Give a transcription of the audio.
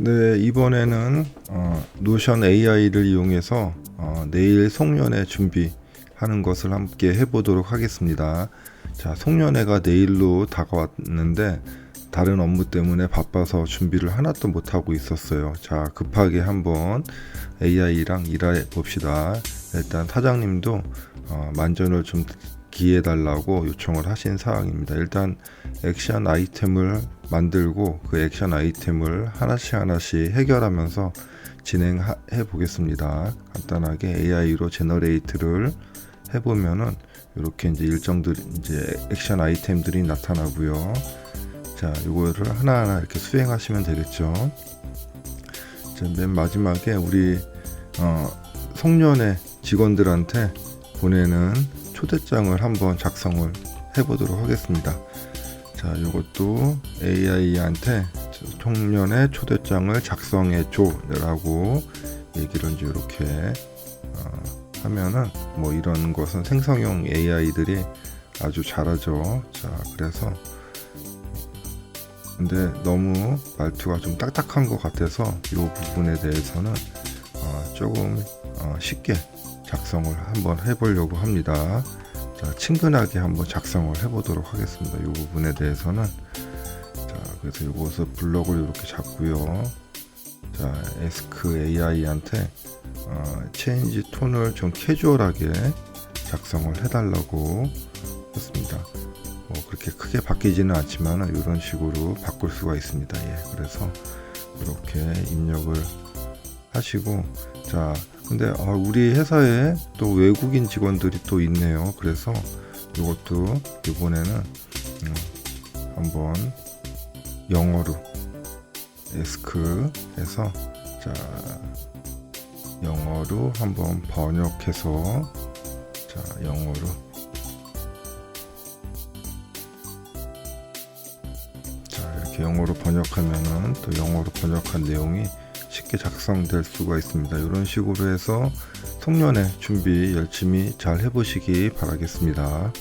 네, 이번에는 어, 노션 AI를 이용해서 어, 내일 송년회 준비하는 것을 함께 해보도록 하겠습니다. 자, 송년회가 내일로 다가왔는데 다른 업무 때문에 바빠서 준비를 하나도 못 하고 있었어요. 자, 급하게 한번 AI랑 일해 봅시다. 일단 사장님도 어, 만전을 좀 기해 달라고 요청을 하신 사항입니다. 일단 액션 아이템을 만들고 그 액션 아이템을 하나씩 하나씩 해결하면서 진행해 보겠습니다. 간단하게 AI로 제너레이트를 해보면은 이렇게 이제 일정들 이제 액션 아이템들이 나타나고요. 자, 이거를 하나하나 이렇게 수행하시면 되겠죠. 자, 맨 마지막에 우리 어, 송년회 직원들한테 보내는 초대장을 한번 작성을 해보도록 하겠습니다. 자, 이것도 AI한테 총련의 초대장을 작성해 줘라고 얘기를 이제 이렇게 어, 하면은 뭐 이런 것은 생성형 AI들이 아주 잘하죠. 자, 그래서 근데 너무 말투가 좀 딱딱한 것 같아서 이 부분에 대해서는 어, 조금 어, 쉽게 작성을 한번 해보려고 합니다. 자, 친근하게 한번 작성을 해보도록 하겠습니다. 이 부분에 대해서는 자, 그래서 이것을 블럭을 이렇게 잡고요. 자, 에스크 AI한테 어, 체인지 톤을 좀 캐주얼하게 작성을 해달라고 했습니다. 뭐 그렇게 크게 바뀌지는 않지만 이런 식으로 바꿀 수가 있습니다. 예, 그래서 이렇게 입력을 하시고 자 근데 아, 우리 회사에 또 외국인 직원들이 또 있네요. 그래서 이것도 이번에는 음, 한번 영어로 에스크 해서 자 영어로 한번 번역해서 자 영어로 자 이렇게 영어로 번역하면은 또 영어로 번역한 내용이 쉽게 작성될 수가 있습니다. 이런 식으로 해서 송년회 준비 열심히 잘 해보시기 바라겠습니다.